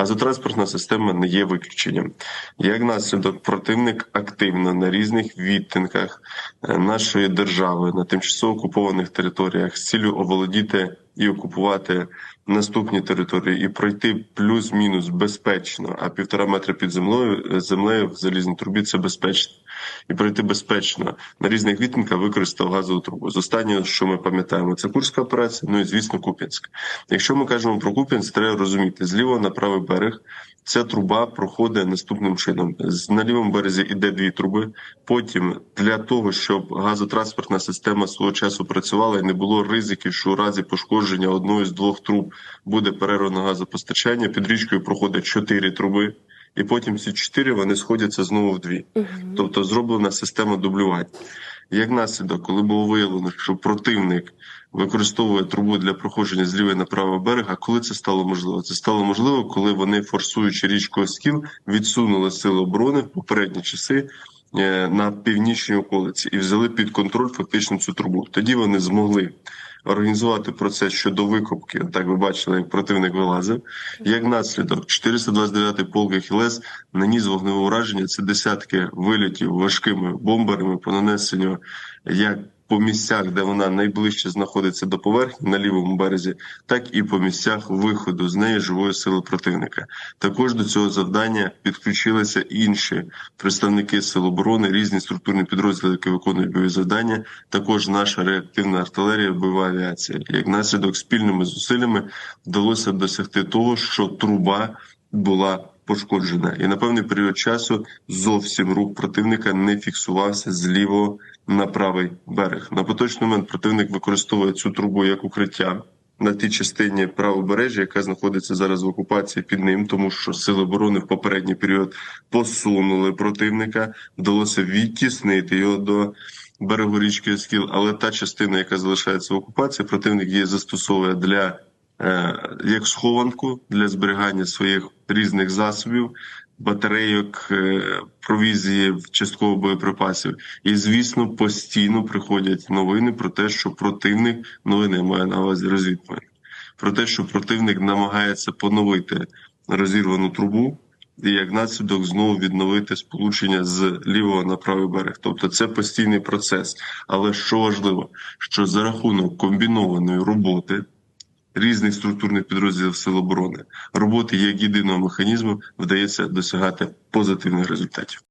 Газотранспортна система не є виключенням. Як наслідок, противник активно на різних відтинках е, нашої держави на тимчасово окупованих територіях з ціллю оволодіти і окупувати наступні території і пройти плюс-мінус безпечно, а півтора метра під землею е, землею в залізній трубі це безпечно. І пройти безпечно на різних відтинках використав газову трубу. З останнього, що ми пам'ятаємо, це Курська операція, ну і звісно, Куп'янськ. Якщо ми кажемо про Куп'янськ, треба розуміти, зліва на правий берег ця труба проходить наступним чином. На лівому березі іде дві труби. Потім для того, щоб газотранспортна система свого часу працювала і не було ризиків, що у разі пошкодження одної з двох труб буде перервано газопостачання. Під річкою проходять чотири труби, і потім ці чотири вони сходяться знову в дві. Тобто зроблена система дублювання. Як наслідок, коли було виявлено, що противник використовує трубу для проходження з лівої на правий берега, коли це стало можливо? Це стало можливо, коли вони, форсуючи річку Оскіл, відсунули сили оборони в попередні часи на північній околиці і взяли під контроль фактично цю трубу. Тоді вони змогли організувати процес щодо викопки. Так ви бачили, як противник вилазив. Як наслідок, 429-й полк Ахілес наніс вогневе ураження. Це десятки вилітів важкими бомберами по нанесенню як по місцях, де вона найближче знаходиться до поверхні на лівому березі, так і по місцях виходу з неї живої сили противника. Також до цього завдання підключилися інші представники сил оборони, різні структурні підрозділи, які виконують бойові завдання. Також наша реактивна артилерія, бойова авіація. Як наслідок спільними зусиллями вдалося досягти того, що труба була пошкоджена, і на певний період часу зовсім рух противника не фіксувався з лівого на правий берег. На поточний момент противник використовує цю трубу як укриття. На тій частині правобережжя, яка знаходиться зараз в окупації під ним, тому що сили оборони в попередній період посунули противника, вдалося відтіснити його до берегу річки Оскіл, але та частина, яка залишається в окупації, противник її застосовує для як схованку для зберігання своїх різних засобів, батарейок, е, провізії, частково боєприпасів. І звісно, постійно приходять новини про те, що противник новини я маю на увазі розвідування, про те, що противник намагається поновити розірвану трубу. І як наслідок знову відновити сполучення з лівого на правий берег. Тобто це постійний процес. Але що важливо, що за рахунок комбінованої роботи різних структурних підрозділів Сил оборони, роботи як єдиного механізму вдається досягати позитивних результатів.